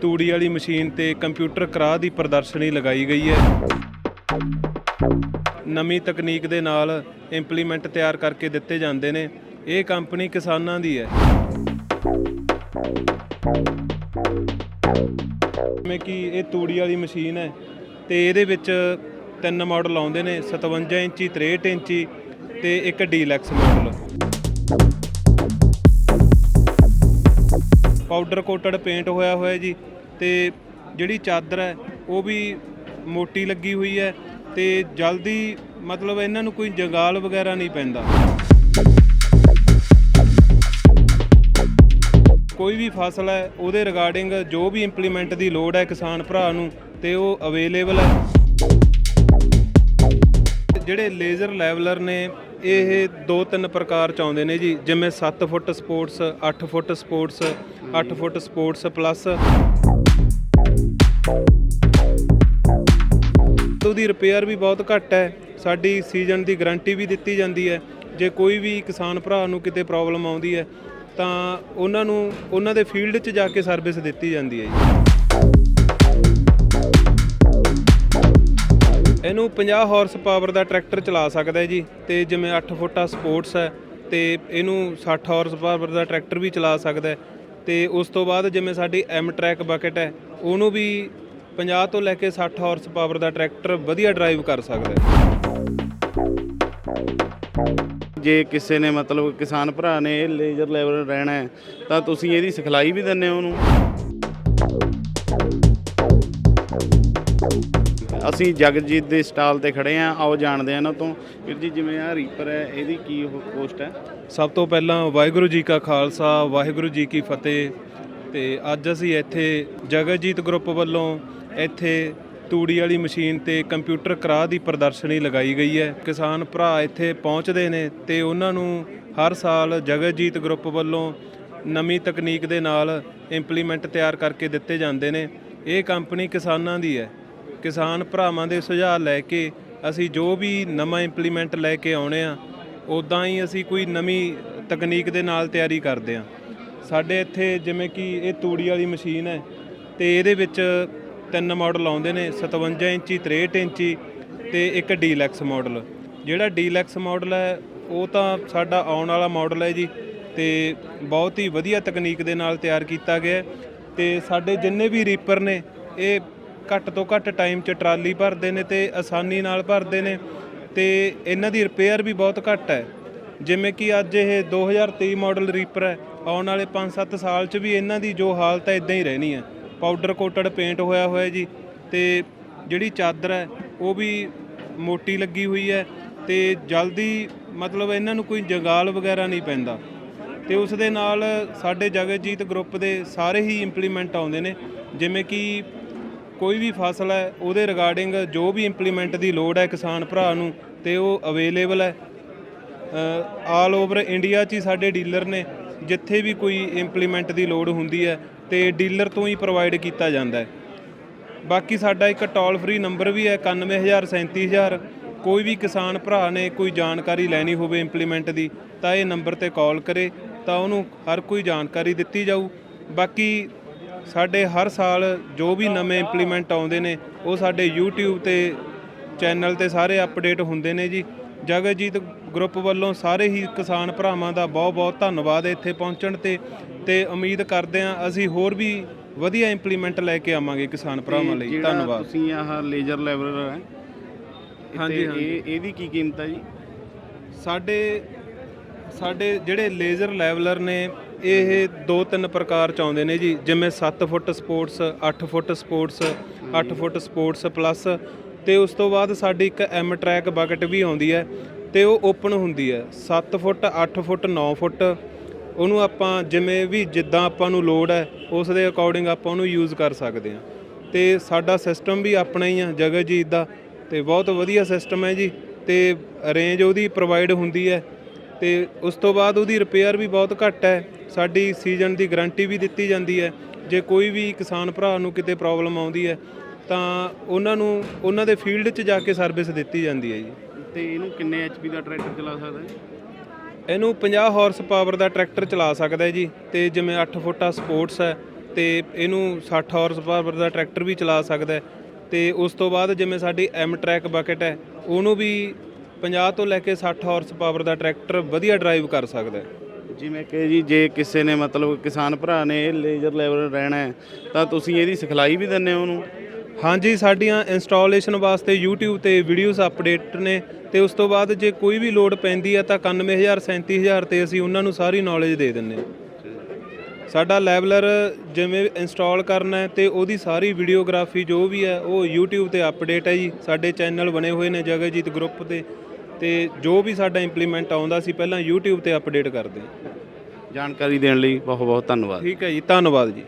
ਤੂੜੀ ਵਾਲੀ ਮਸ਼ੀਨ ਤੇ ਕੰਪਿਊਟਰ ਕਰਾ ਦੀ ਪ੍ਰਦਰਸ਼ਨੀ ਲਗਾਈ ਗਈ ਹੈ। ਨਵੀਂ ਤਕਨੀਕ ਦੇ ਨਾਲ ਇੰਪਲੀਮੈਂਟ ਤਿਆਰ ਕਰਕੇ ਦਿੱਤੇ ਜਾਂਦੇ ਨੇ। ਇਹ ਕੰਪਨੀ ਕਿਸਾਨਾਂ ਦੀ ਹੈ। ਜਿਵੇਂ ਕਿ ਇਹ ਤੂੜੀ ਵਾਲੀ ਮਸ਼ੀਨ ਹੈ ਤੇ ਇਹਦੇ ਵਿੱਚ ਤਿੰਨ ਮਾਡਲ ਆਉਂਦੇ ਨੇ 57 ਇੰਚੀ 63 ਇੰਚੀ ਤੇ ਇੱਕ deluxe model powder coated paint ਹੋਇਆ ਹੋਇਆ ਜੀ ਤੇ ਜਿਹੜੀ ਚਾਦਰ ਹੈ, ਉਹ ਵੀ ਮੋਟੀ ਲੱਗੀ ਹੋਈ ਹੈ ਤੇ ਜਲਦੀ ਮਤਲਬ ਇਹਨਾਂ ਨੂੰ ਕੋਈ ਜੰਗਾਲ ਵਗੈਰਾ ਨਹੀਂ ਪੈਂਦਾ। ਕੋਈ ਵੀ ਫਸਲ ਹੈ, ਉਹਦੇ ਰਿਗਾਰਡਿੰਗ ਜੋ ਵੀ ਇੰਪਲੀਮੈਂਟ ਦੀ ਲੋੜ ਹੈ ਕਿਸਾਨ ਭਰਾ ਨੂੰ ਤੇ ਉਹ ਅਵੇਲੇਬਲ ਹੈ। ਜਿਹੜੇ ਲੇਜ਼ਰ ਲੈਵਲਰ ਨੇ ਇਹ ਦੋ ਤਿੰਨ ਪ੍ਰਕਾਰ ਚ ਆਉਂਦੇ ਨੇ ਜੀ, ਜਿਵੇਂ 7 foot supports 8 foot supports 8 foot supports plus. ਉਹਦੀ ਰਿਪੇਅਰ ਵੀ ਬਹੁਤ ਘੱਟ ਹੈ, ਸਾਡੀ ਸੀਜ਼ਨ ਦੀ ਗਾਰੰਟੀ ਵੀ ਦਿੱਤੀ ਜਾਂਦੀ ਹੈ। ਜੇ ਕੋਈ ਵੀ ਕਿਸਾਨ ਭਰਾ ਨੂੰ ਕਿਤੇ ਪ੍ਰੋਬਲਮ ਆਉਂਦੀ ਹੈ, ਤਾਂ ਉਹਨਾਂ ਨੂੰ, ਉਹਨਾਂ ਦੇ ਫੀਲਡ 'ਚ ਜਾ ਕੇ ਸਰਵਿਸ ਦਿੱਤੀ ਜਾਂਦੀ ਹੈ ਜੀ। ਇਹਨੂੰ 50 ਹਾਰਸ ਪਾਵਰ ਦਾ ਟਰੈਕਟਰ ਚਲਾ ਸਕਦਾ ਹੈ ਜੀ ਤੇ ਜਿਵੇਂ 8 ਫੁੱਟਾ ਸਪੋਰਟਸ ਹੈ ਤੇ ਇਹਨੂੰ 60 ਹਾਰਸ ਪਾਵਰ ਦਾ ਟਰੈਕਟਰ ਵੀ ਚਲਾ ਸਕਦਾ ਹੈ। ਤੇ ਉਸ ਤੋਂ ਬਾਅਦ ਜਿਵੇਂ ਸਾਡੀ ਐਮ ਟਰੈਕ ਬਕਟ ਹੈ, ਉਹਨੂੰ ਵੀ 50 ਤੋਂ ਲੈ ਕੇ 60 ਹਾਰਸ ਪਾਵਰ ਦਾ ਟਰੈਕਟਰ ਵਧੀਆ ਡਰਾਈਵ ਕਰ ਸਕਦਾ ਹੈ। ਜੇ ਕਿਸੇ ਨੇ ਮਤਲਬ ਕਿਸਾਨ ਭਰਾ ਨੇ ਇਹ ਲੇਜ਼ਰ ਲੈਵਲ ਰਹਿਣਾ ਹੈ, ਤਾਂ ਤੁਸੀਂ ਇਹਦੀ ਸਿਖਲਾਈ ਵੀ ਦਿੰਦੇ ਹੋ ਉਹਨੂੰ। ਅਸੀਂ ਜਗਜੀਤ ਦੇ ਸਟਾਲ ਤੇ ਖੜੇ ਆ, ਆਓ ਜਾਣਦੇ ਆ ਇਹਨਾਂ ਤੋਂ। ਵੀਰ ਜੀ, ਜਿਵੇਂ ਆ ਰੀਪਰ ਹੈ, ਇਹਦੀ ਕੀ ਉਹ ਪੋਸਟ ਹੈ? ਸਭ ਤੋਂ ਪਹਿਲਾਂ ਵਾਹਿਗੁਰੂ ਜੀ ਕਾ ਖਾਲਸਾ, ਵਾਹਿਗੁਰੂ ਜੀ ਕੀ ਫਤਿਹ। ਤੇ ਅੱਜ ਅਸੀਂ ਇੱਥੇ ਜਗਜੀਤ ਗਰੁੱਪ ਵੱਲੋਂ ਇੱਥੇ ਤੂੜੀ ਵਾਲੀ ਮਸ਼ੀਨ ਤੇ ਕੰਪਿਊਟਰ ਕਰਾ ਦੀ ਪ੍ਰਦਰਸ਼ਨੀ ਲਗਾਈ ਗਈ ਹੈ। ਕਿਸਾਨ ਭਰਾ ਇੱਥੇ ਪਹੁੰਚਦੇ ਨੇ ਤੇ ਉਹਨਾਂ ਨੂੰ ਹਰ ਸਾਲ ਜਗਜੀਤ ਗਰੁੱਪ ਵੱਲੋਂ ਨਵੀਂ ਤਕਨੀਕ ਦੇ ਨਾਲ ਇੰਪਲੀਮੈਂਟ ਤਿਆਰ ਕਰਕੇ ਦਿੱਤੇ ਜਾਂਦੇ ਨੇ। ਇਹ ਕੰਪਨੀ ਕਿਸਾਨਾਂ ਦੀ ਹੈ। ਕਿਸਾਨ ਭਰਾਵਾਂ ਦੇ ਸੁਝਾਅ ਲੈ ਕੇ ਅਸੀਂ ਜੋ ਵੀ ਨਵਾਂ ਇੰਪਲੀਮੈਂਟ ਲੈ ਕੇ ਆਉਣੇ ਆ ਉਦਾਂ ਹੀ ਅਸੀਂ ਕੋਈ ਨਵੀਂ ਤਕਨੀਕ ਦੇ ਨਾਲ ਤਿਆਰੀ ਕਰਦੇ ਆ। ਸਾਡੇ ਇੱਥੇ ਜਿਵੇਂ ਕਿ ਇਹ ਤੂੜੀ ਵਾਲੀ ਮਸ਼ੀਨ ਹੈ ਤੇ ਇਹਦੇ ਵਿੱਚ ਤਿੰਨ ਮਾਡਲ ਆਉਂਦੇ ਨੇ 57 ਇੰਚੀ 63 ਇੰਚੀ ਤੇ ਇੱਕ ਡੀਲੈਕਸ ਮਾਡਲ ਜਿਹੜਾ ਡੀਲੈਕਸ ਮਾਡਲ ਹੈ, ਉਹ ਤਾਂ ਸਾਡਾ ਆਉਣ ਵਾਲਾ ਮਾਡਲ ਹੈ ਜੀ ਤੇ ਬਹੁਤ ਹੀ ਵਧੀਆ ਤਕਨੀਕ ਦੇ ਨਾਲ ਤਿਆਰ ਕੀਤਾ ਗਿਆ ਹੈ ਤੇ ਸਾਡੇ ਜਿੰਨੇ ਵੀ ਰੀਪਰ ਨੇ, ਇਹ ਘੱਟ ਤੋਂ ਘੱਟ ਟਾਈਮ 'ਚ ਟਰਾਲੀ ਭਰਦੇ ਨੇ ਤੇ ਆਸਾਨੀ ਨਾਲ ਭਰਦੇ ਨੇ ਤੇ ਇਹਨਾਂ ਦੀ ਰਿਪੇਅਰ ਵੀ ਬਹੁਤ ਘੱਟ ਹੈ। ਜਿਵੇਂ ਕਿ ਅੱਜ ਇਹ 2023 ਮਾਡਲ ਰੀਪਰ ਹੈ, ਆਉਣ ਵਾਲੇ 5-7 ਸਾਲ 'ਚ ਵੀ ਇਹਨਾਂ ਦੀ ਜੋ ਹਾਲਤ ਹੈ ਇਦਾਂ ਹੀ ਰਹਿਣੀ ਹੈ। ਪਾਊਡਰ ਕੋਟਡ ਪੇਂਟ ਹੋਇਆ ਹੋਇਆ ਜੀ ਤੇ ਜਿਹੜੀ ਚਾਦਰ ਹੈ, ਉਹ ਵੀ ਮੋਟੀ ਲੱਗੀ ਹੋਈ ਹੈ ਤੇ ਜਲਦੀ ਮਤਲਬ ਇਹਨਾਂ ਨੂੰ ਕੋਈ ਜੰਗਾਲ ਵਗੈਰਾ ਨਹੀਂ ਪੈਂਦਾ। ਤੇ ਉਸ ਦੇ ਨਾਲ ਸਾਡੇ ਜਗਤਜੀਤ ਗਰੁੱਪ ਦੇ ਸਾਰੇ ਹੀ ਇੰਪਲੀਮੈਂਟ ਆਉਂਦੇ ਨੇ, ਜਿਵੇਂ ਕਿ ਕੋਈ ਵੀ ਫਸਲ ਹੈ, ਉਹਦੇ ਰਿਗਾਰਡਿੰਗ ਜੋ ਵੀ ਇੰਪਲੀਮੈਂਟ ਦੀ ਲੋੜ ਹੈ ਕਿਸਾਨ ਭਰਾ ਨੂੰ, ਤੇ ਉਹ ਅਵੇਲੇਬਲ ਹੈ। ਆਲ ਓਵਰ ਇੰਡੀਆ 'ਚ ਹੀ ਸਾਡੇ ਡੀਲਰ ਨੇ, ਜਿੱਥੇ ਵੀ ਕੋਈ ਇੰਪਲੀਮੈਂਟ ਦੀ ਲੋੜ ਹੁੰਦੀ ਹੈ, ਤੇ ਡੀਲਰ ਤੋਂ ਹੀ ਪ੍ਰੋਵਾਈਡ ਕੀਤਾ ਜਾਂਦਾ ਹੈ। ਬਾਕੀ ਸਾਡਾ ਇੱਕ ਟੋਲ ਫ੍ਰੀ ਨੰਬਰ ਵੀ ਹੈ 91000 ਕੋਈ ਵੀ ਕਿਸਾਨ ਭਰਾ ਨੇ ਕੋਈ ਜਾਣਕਾਰੀ ਲੈਣੀ ਹੋਵੇ ਇੰਪਲੀਮੈਂਟ ਦੀ, ਤਾਂ ਇਹ ਨੰਬਰ ਤੇ ਕਾਲ ਕਰੇ, ਤਾਂ ਉਹਨੂੰ ਹਰ ਕੋਈ ਜਾਣਕਾਰੀ ਦਿੱਤੀ ਜਾਊ। ਬਾਕੀ ਸਾਡੇ ਹਰ ਸਾਲ ਜੋ ਵੀ ਨਵੇਂ ਇੰਪਲੀਮੈਂਟ ਆਉਂਦੇ ਨੇ ਉਹ ਸਾਡੇ YouTube ਤੇ ਚੈਨਲ ਤੇ ਸਾਰੇ ਅਪਡੇਟ ਹੁੰਦੇ ਨੇ ਜੀ। ਜਗਜੀਤ ਗਰੁੱਪ ਵੱਲੋਂ ਸਾਰੇ ਹੀ ਕਿਸਾਨ ਭਰਾਵਾਂ ਦਾ ਬਹੁਤ-ਬਹੁਤ ਧੰਨਵਾਦ ਇੱਥੇ ਪਹੁੰਚਣ ਤੇ ਤੇ ਉਮੀਦ ਕਰਦੇ ਹਾਂ ਅਸੀਂ ਹੋਰ ਵੀ ਵਧੀਆ ਇੰਪਲੀਮੈਂਟ ਲੈ ਕੇ ਆਵਾਂਗੇ ਕਿਸਾਨ ਭਰਾਵਾਂ ਲਈ। ਧੰਨਵਾਦ। ਤੁਸੀਂ ਆਹ ਲੇਜ਼ਰ ਲੈਵਲ ਹੈ ਹਾਂਜੀ। ਇਹ ਇਹਦੀ ਕੀ ਕੀਮਤ ਹੈ ਜੀ? ਸਾਡੇ ਸਾਡੇ ਜਿਹੜੇ ਲੇਜ਼ਰ ਲੈਵਲਰ ਨੇ ਇਹ ਦੋ ਤਿੰਨ ਪ੍ਰਕਾਰ ਚ ਆਉਂਦੇ ਨੇ ਜੀ, ਜਿਵੇਂ 7 foot supports 8 foot supports 8 foot supports plus, ਤੇ ਉਸ ਤੋਂ ਬਾਅਦ ਸਾਡੀ ਇੱਕ ਐਮ ਟਰੈਕ ਬਕਟ ਵੀ ਆਉਂਦੀ ਹੈ, ਤੇ ਉਹ ਓਪਨ ਹੁੰਦੀ ਹੈ। 7 ਫੁੱਟ 8 ਫੁੱਟ 9 ਫੁੱਟ, ਉਹਨੂੰ ਆਪਾਂ ਜਿਵੇਂ ਵੀ ਜਿੱਦਾਂ ਆਪਾਂ ਨੂੰ ਲੋੜ ਹੈ, ਉਸ ਦੇ ਅਕੋਰਡਿੰਗ ਆਪਾਂ ਉਹਨੂੰ ਯੂਜ਼ ਕਰ ਸਕਦੇ ਹਾਂ। ਤੇ ਸਾਡਾ ਸਿਸਟਮ ਵੀ ਆਪਣਾ ਹੀ ਆ ਜਗਜੀਤ ਦਾ, ਤੇ ਬਹੁਤ ਵਧੀਆ ਸਿਸਟਮ ਹੈ ਜੀ, ਤੇ ਰੇਂਜ ਉਹਦੀ ਪ੍ਰੋਵਾਈਡ ਹੁੰਦੀ ਹੈ ਤੇ ਉਸ ਤੋਂ ਬਾਅਦ ਉਹਦੀ ਰਿਪੇਅਰ ਵੀ ਬਹੁਤ ਘੱਟ ਹੈ। ਸਾਡੀ ਸੀਜ਼ਨ ਦੀ ਗਾਰੰਟੀ ਵੀ ਦਿੱਤੀ ਜਾਂਦੀ ਹੈ। ਜੇ ਕੋਈ ਵੀ ਕਿਸਾਨ ਭਰਾ ਨੂੰ ਕਿਤੇ ਪ੍ਰੋਬਲਮ ਆਉਂਦੀ ਹੈ ਤਾਂ ਉਹਨਾਂ ਨੂੰ ਉਹਨਾਂ ਦੇ ਫੀਲਡ 'ਚ ਜਾ ਕੇ ਸਰਵਿਸ ਦਿੱਤੀ ਜਾਂਦੀ ਹੈ ਜੀ। ਤੇ ਇਹਨੂੰ ਕਿੰਨੇ ਐਚਪੀ ਦਾ ਟਰੈਕਟਰ ਚਲਾ ਸਕਦਾ ਹੈ ਇਹਨੂੰ 50 ਹਾਰਸ ਪਾਵਰ ਦਾ ਟਰੈਕਟਰ ਚਲਾ ਸਕਦਾ ਹੈ ਜੀ। ਤੇ ਜਿਵੇਂ 8 ਫੁੱਟਾ ਸਪੋਰਟਸ ਹੈ ਤੇ ਇਹਨੂੰ 60 ਹਾਰਸ ਪਾਵਰ ਦਾ ਟਰੈਕਟਰ ਵੀ ਚਲਾ ਸਕਦਾ ਹੈ। ਤੇ ਉਸ ਤੋਂ ਬਾਅਦ ਜਿਵੇਂ ਸਾਡੀ ਐਮ ਟਰੈਕ ਬਕਟ ਹੈ ਉਹਨੂੰ ਵੀ 50 ਤੋਂ ਲੈ ਕੇ 60 ਹਾਰਸ ਪਾਵਰ ਦਾ ਟਰੈਕਟਰ ਵਧੀਆ ਡਰਾਈਵ ਕਰ ਸਕਦਾ ਹੈ। ਜਿਵੇਂ ਕਿ ਜੀ ਜੇ ਕਿਸੇ ਨੇ ਮਤਲਬ ਕਿਸਾਨ ਭਰਾ ਨੇ ਇਹ ਲੇਜ਼ਰ ਲੈਵਲ ਰਹਿਣਾ ਹੈ ਤਾਂ ਤੁਸੀਂ ਇਹਦੀ ਸਿਖਲਾਈ ਵੀ ਦਿੰਦੇ ਹੋ ਉਹਨੂੰ? ਹਾਂਜੀ ਸਾਡੀਆਂ ਇੰਸਟਾਲੇਸ਼ਨ ਵਾਸਤੇ YouTube ਤੇ ਵੀਡੀਓਜ਼ ਅਪਡੇਟ ਨੇ ਤੇ ਉਸ ਤੋਂ ਬਾਅਦ ਜੇ ਕੋਈ ਵੀ ਲੋਡ ਪੈਂਦੀ ਹੈ ਤਾਂ 91000 37000 ਤੇ ਅਸੀਂ ਉਹਨਾਂ ਨੂੰ ਸਾਰੀ ਨੌਲੇਜ ਦੇ ਦਿੰਨੇ ਹਾਂ। ਸਾਡਾ ਲੈਵਲਰ ਜਿਵੇਂ ਇੰਸਟਾਲ ਕਰਨਾ ਹੈ ਤੇ ਉਹਦੀ ਸਾਰੀ ਵੀਡੀਓਗ੍ਰਾਫੀ ਜੋ ਵੀ ਹੈ ਉਹ YouTube ਤੇ ਅਪਡੇਟ ਹੈ ਜੀ। ਸਾਡੇ ਚੈਨਲ ਬਣੇ ਹੋਏ ਨੇ ਜਗਜੀਤ ਗਰੁੱਪ ਤੇ। ਤੇ ਜੋ ਵੀ ਸਾਡਾ ਇੰਪਲੀਮੈਂਟ ਆਉਂਦਾ ਸੀ ਪਹਿਲਾਂ YouTube ਤੇ ਅਪਡੇਟ ਕਰਦੇ। ਹਾਂ ਜਾਣਕਾਰੀ ਦੇਣ ਲਈ ਬਹੁਤ ਬਹੁਤ ਧੰਨਵਾਦ। ਠੀਕ ਹੈ ਜੀ ਧੰਨਵਾਦ ਜੀ।